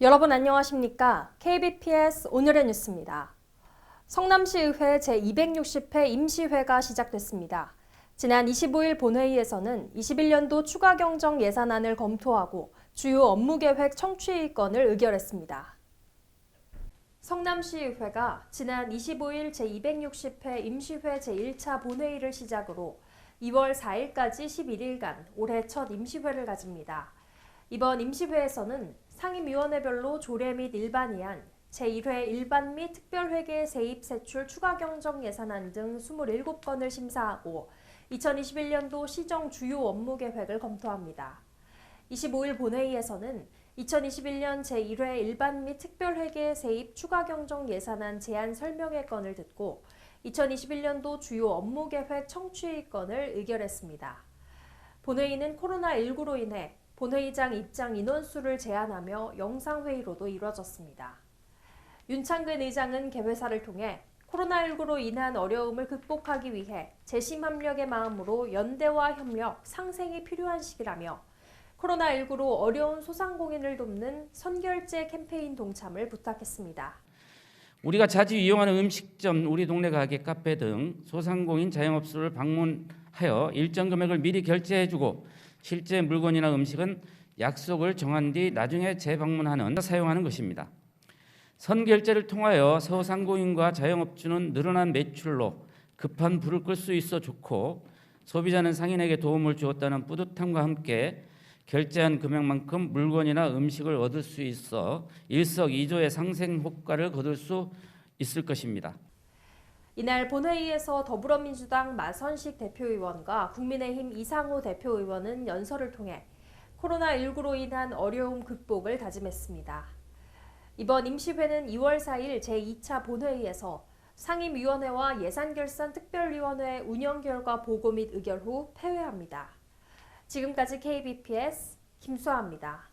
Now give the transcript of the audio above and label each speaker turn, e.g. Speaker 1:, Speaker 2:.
Speaker 1: 여러분 안녕하십니까? KBPS 오늘의 뉴스입니다. 성남시의회 제260회 임시회가 시작됐습니다. 지난 25일 본회의에서는 21년도 추가 경정 예산안을 검토하고 주요 업무 계획 청취의건을 의결했습니다. 성남시의회가 지난 25일 제260회 임시회 제1차 본회의를 시작으로 2월 4일까지 11일간 올해 첫 임시회를 가집니다. 이번 임시회에서는 상임위원회별로 조례 및 일반이안, 제1회 일반 및 특별회계 세입 세출 추가 경정 예산안 등 27건을 심사하고 2021년도 시정 주요 업무 계획을 검토합니다. 25일 본회의에서는 2021년 제1회 일반 및 특별회계 세입 추가 경정 예산안 제안 설명회 건을 듣고 2021년도 주요 업무 계획 청취의 건을 의결했습니다. 본회의는 코로나19로 인해 본회의장 입장 인원수를 제한하며 영상회의로도 이뤄졌습니다. 윤창근 의장은 개회사를 통해 코로나19로 인한 어려움을 극복하기 위해 재심 합력의 마음으로 연대와 협력, 상생이 필요한 시기라며 코로나19로 어려운 소상공인을 돕는 선결제 캠페인 동참을 부탁했습니다.
Speaker 2: 우리가 자주 이용하는 음식점, 우리 동네 가게, 카페 등 소상공인 자영업소를 방문하여 일정 금액을 미리 결제해주고 실제 물건이나 음식은 약속을 정한 뒤 나중에 재방문하는 사용하는 것입니다. 선결제를 통하여 소상공인과 자영업주는 늘어난 매출로 급한 불을 끌 수 있어 좋고 소비자는 상인에게 도움을 주었다는 뿌듯함과 함께 결제한 금액만큼 물건이나 음식을 얻을 수 있어 일석이조의 상생 효과를 거둘 수 있을 것입니다.
Speaker 1: 이날 본회의에서 더불어민주당 마선식 대표의원과 국민의힘 이상호 대표의원은 연설을 통해 코로나19로 인한 어려움 극복을 다짐했습니다. 이번 임시회는 2월 4일 제2차 본회의에서 상임위원회와 예산결산 특별위원회 운영 결과 보고 및 의결 후 폐회합니다. 지금까지 KBPS 김수아입니다.